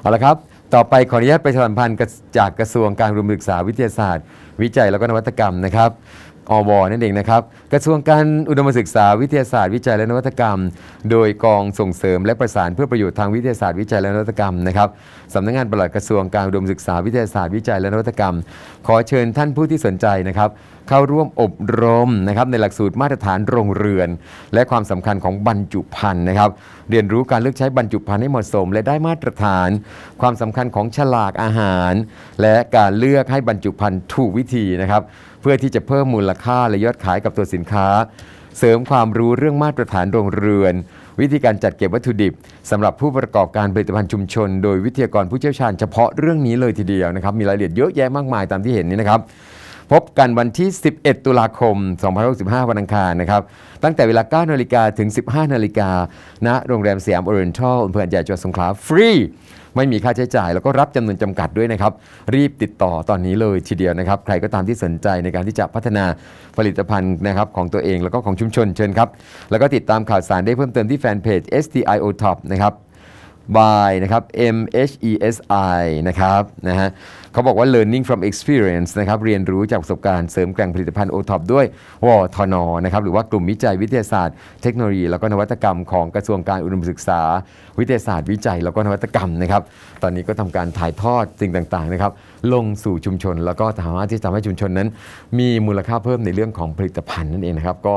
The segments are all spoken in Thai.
เอาละครับ ต่อไปขออนุญาตไปสัมพันธ์จากกระทรวงการรวมศึกษาวิทยาศาสตร์ วิจัยแล้วก็นวัตกรรมนะครับ อวนั่นเองนะครับ กระทรวงการอุดมศึกษาวิทยาศาสตร์วิจัยและนวัตกรรม โดยกองส่งเสริมและประสานเพื่อประโยชน์ทางวิทยาศาสตร์วิจัยและนวัตกรรมนะครับสำนักงานปลัดกระทรวงการอุดมศึกษาวิทยาศาสตร์วิจัยและนวัตกรรม ขอเชิญท่านผู้ที่สนใจนะครับเข้าร่วมอบรมนะครับในหลักสูตรมาตรฐานโรงเรือน และความสำคัญของบรรจุภัณฑ์นะครับ เรียนรู้การเลือกใช้บรรจุภัณฑ์ให้เหมาะสม และได้มาตรฐาน ความสำคัญของฉลากอาหาร และการเลือกให้บรรจุภัณฑ์ถูกวิธีนะครับ เพื่อที่จะเพิ่มมูลค่าและยอดขายกับตัวสินค้า เสริมความรู้เรื่องมาตรฐานโรงเรือน วิธีการจัดเก็บวัตถุดิบสำหรับผู้ประกอบการผลิตภัณฑ์ชุมชน โดยวิทยากรผู้เชี่ยวชาญเฉพาะเรื่องนี้เลยทีเดียวนะครับมีรายละเอียดเยอะแยะมากมายตามที่เห็นนี้นะครับ พบกันวันที่ 11 ตุลาคม 2565 วันอังคารนะครับ ตั้งแต่เวลา 9 นาฬิกาถึง 15 นาฬิกาณโรงแรมสยามโอเรนทัลอำเภอใหญ่จังหวัดสงขลาฟรี ไม่มีค่าใช้จ่ายแล้วก็รับจำนวนจำกัดด้วยนะครับ รีบติดต่อตอนนี้เลยทีเดียวนะครับ ใครก็ตามที่สนใจในการที่จะพัฒนาผลิตภัณฑ์นะครับของตัวเองแล้วก็ของชุมชนเชิญครับ แล้วก็ติดตามข่าวสารได้เพิ่มเติมที่แฟนเพจ STIO Top นะครับ by นะครับ M H E S I นะครับนะฮะเขาบอกว่า learning from experience นะครับเรียนรู้จากประสบการณ์เสริมแกร่งผลิตภัณฑ์ OTOP ด้วยวทนนะครับหรือว่ากลุ่มวิจัยวิทยาศาสตร์เทคโนโลยี แล้วก็นวัตกรรมของกระทรวงการอุดมศึกษา วิทยาศาสตร์วิจัย แล้วก็นวัตกรรมนะครับตอนนี้ก็ทำการถ่ายทอดสิ่งต่างๆนะครับลงสู่ชุมชน แล้วก็สามารถที่จะทำให้ชุมชนนั้น มีมูลค่าเพิ่มในเรื่องของผลิตภัณฑ์นั่นเองนะครับก็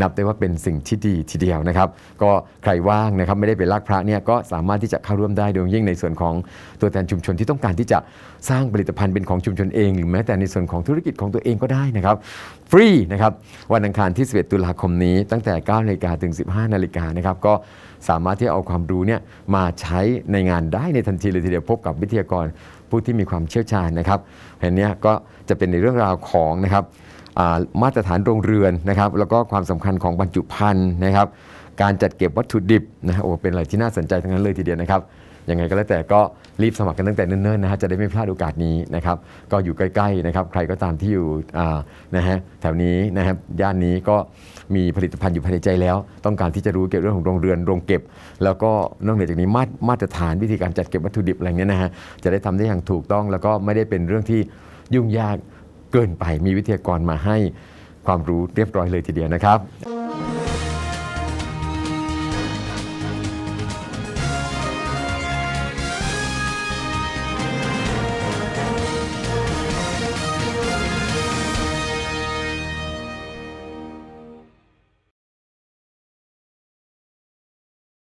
นับได้ว่าเป็นสิ่งที่ดีทีเดียวนะครับก็ใครว่างนะครับไม่ได้เป็นลากพระเนี่ยก็สามารถที่จะเข้าร่วมได้โดยยิ่งในส่วนของตัวแทนชุมชนที่ต้องการที่จะสร้างผลิตภัณฑ์เป็นของชุมชนเอง หรือแม้แต่ในส่วนของธุรกิจของตัวเองก็ได้นะครับ ฟรีนะครับ วันอังคารที่ 11 ตุลาคมนี้ตั้งแต่9นาฬิกาถึง 15นาฬิกานะครับก็สามารถที่จะเอาความรู้เนี่ยมาใช้ในงานได้ในทันทีเลยทีเดียวพบกับวิทยากรผู้ที่มีความเชี่ยวชาญนะครับเห็นเนี้ยก็จะเป็นในเรื่องราวของนะครับามาตรฐานโรงเรือนนะครับ แล้วก็ความสำคัญของบรรจุภัณฑ์นะครับ การจัดเก็บวัตถุดิบนะฮะโอ้เป็นอะไรที่น่าสนใจทั้งนั้นเลยทีเดียวนะครับ ยังไงก็แล้วแต่ก็รีบสมัครกันตั้งแต่เนิ่นๆนะฮะจะได้ไม่พลาดโอกาสนี้นะครับก็อยู่ใกล้ๆนะครับใครก็ตามที่อยู่นะฮะแถวนี้นะครับย่านนี้ก็มีผลิตภัณฑ์อยู่ภายในใจแล้ว ต้องการที่จะรู้เกี่ยวกับเรื่องของโรงเรือนโรงเก็บ แล้วก็นอกเหนือจากนี้มาตรมาตรฐานวิธีการจัดเก็บวัตถุดิบอะไรเงี้ยนะฮะจะได้ทำได้อย่างถูกต้อง แล้วก็ไม่ได้เป็นเรื่องที่ยุ่งยากเกินไปมีวิทยากรมาให้ความรู้เรียบร้อยเลยทีเดียวนะครับ